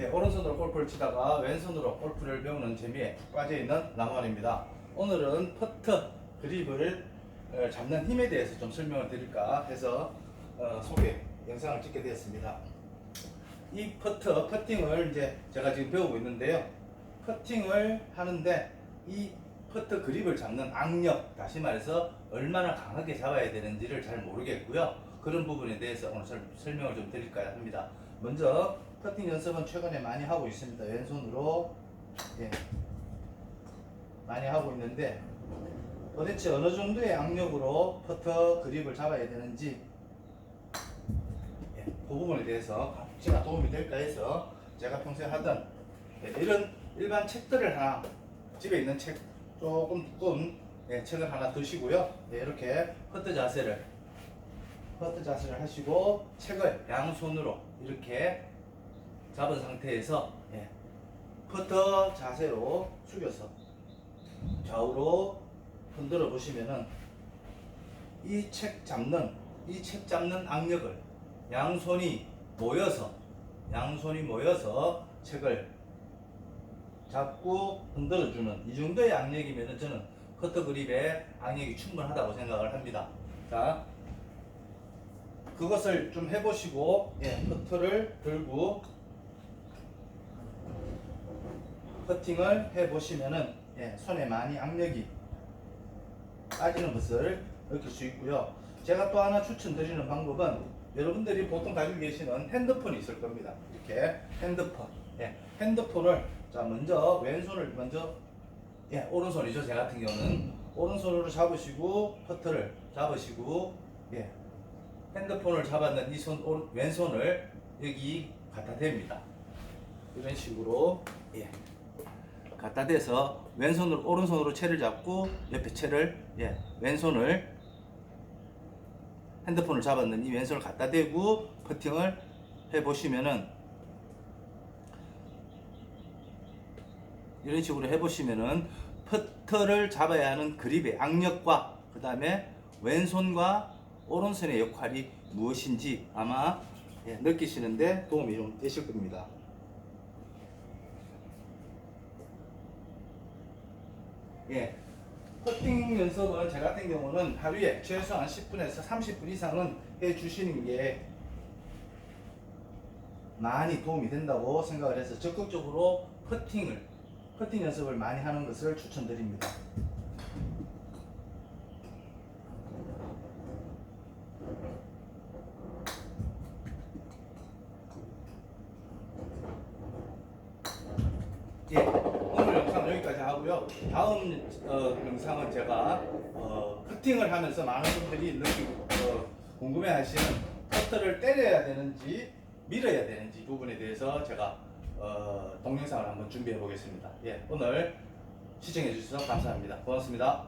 예, 오른손으로 골프를 치다가 왼손으로 골프를 배우는 재미에 빠져있는 남원입니다. 오늘은 퍼트 그립을 어, 잡는 힘에 대해서 좀 설명을 드릴까 해서 어, 소개 영상을 찍게 되었습니다. 이 퍼트, 퍼팅을 이제 제가 지금 배우고 있는데요. 퍼팅을 하는데 이 퍼트 그립을 잡는 악력, 다시 말해서 얼마나 강하게 잡아야 되는지를 잘 모르겠고요. 그런 부분에 대해서 오늘 설- 설명을 좀 드릴까 합니다. 먼저 퍼팅 연습은 최근에 많이 하고 있습니다. 왼손으로 예, 많이 하고 있는데 도대체 어느 정도의 악력으로 퍼터 그립을 잡아야 되는지 예, 그 부분에 대해서 혹시나 도움이 될까 해서 제가 평소에 하던 예, 이런 일반 책들을 하나 집에 있는 책 조금 두꺼운 예, 책을 하나 드시고요. 예, 이렇게 퍼트 자세를 퍼트 자세를 하시고 책을 양손으로 이렇게 잡은 상태에서 예, 퍼터 자세로 숙여서 좌우로 흔들어 보시면은 이 책 잡는 이 책 잡는 악력을 양손이 모여서 양손이 모여서 책을 잡고 흔들어 주는 이 정도의 악력이면은 저는 커터 그립의 악력이 충분하다고 생각을 합니다. 자, 그것을 좀 해보시고 예, 커터를 들고 커팅을 해보시면은 예, 손에 많이 악력이 빠지는 것을 느낄 수 있고요. 제가 또 하나 추천드리는 방법은 여러분들이 보통 가지고 계시는 핸드폰이 있을 겁니다. 이렇게 핸드폰. 예, 핸드폰을 자 먼저 왼손을 먼저 예, 오른손이죠. 제 같은 경우는 오른손으로 잡으시고 퍼트를 잡으시고 예, 핸드폰을 잡았는 이손 왼손을 여기 갖다 댑니다. 이런 식으로 예. 갖다 대서 왼손으로 오른손으로 채를 잡고 옆에 채를 예, 왼손을 핸드폰을 잡았는 이 왼손을 갖다 대고 퍼팅을 해 보시면은 이런 식으로 해 보시면은 퍼터를 잡아야 하는 그립의 악력과 그 다음에 왼손과 오른손의 역할이 무엇인지 아마 예, 느끼시는데 도움이 좀 되실 겁니다. 예. 퍼팅 연습은 제 같은 경우는 하루에 최소한 10분에서 30분 이상은 해 주시는 게 많이 도움이 된다고 생각을 해서 적극적으로 퍼팅을 퍼팅 연습을 많이 하는 것을 추천드립니다. 예, 오늘 영상은 여기까지 하고요. 다음 어, 영상은 제가 어, 커팅을 하면서 많은 분들이 느끼고 어, 궁금해하시는 커터를 때려야 되는지 밀어야 되는지 부분에 대해서 제가 어, 동영상을 한번 준비해 보겠습니다. 예, 오늘 시청해 주셔서 감사합니다. 고맙습니다.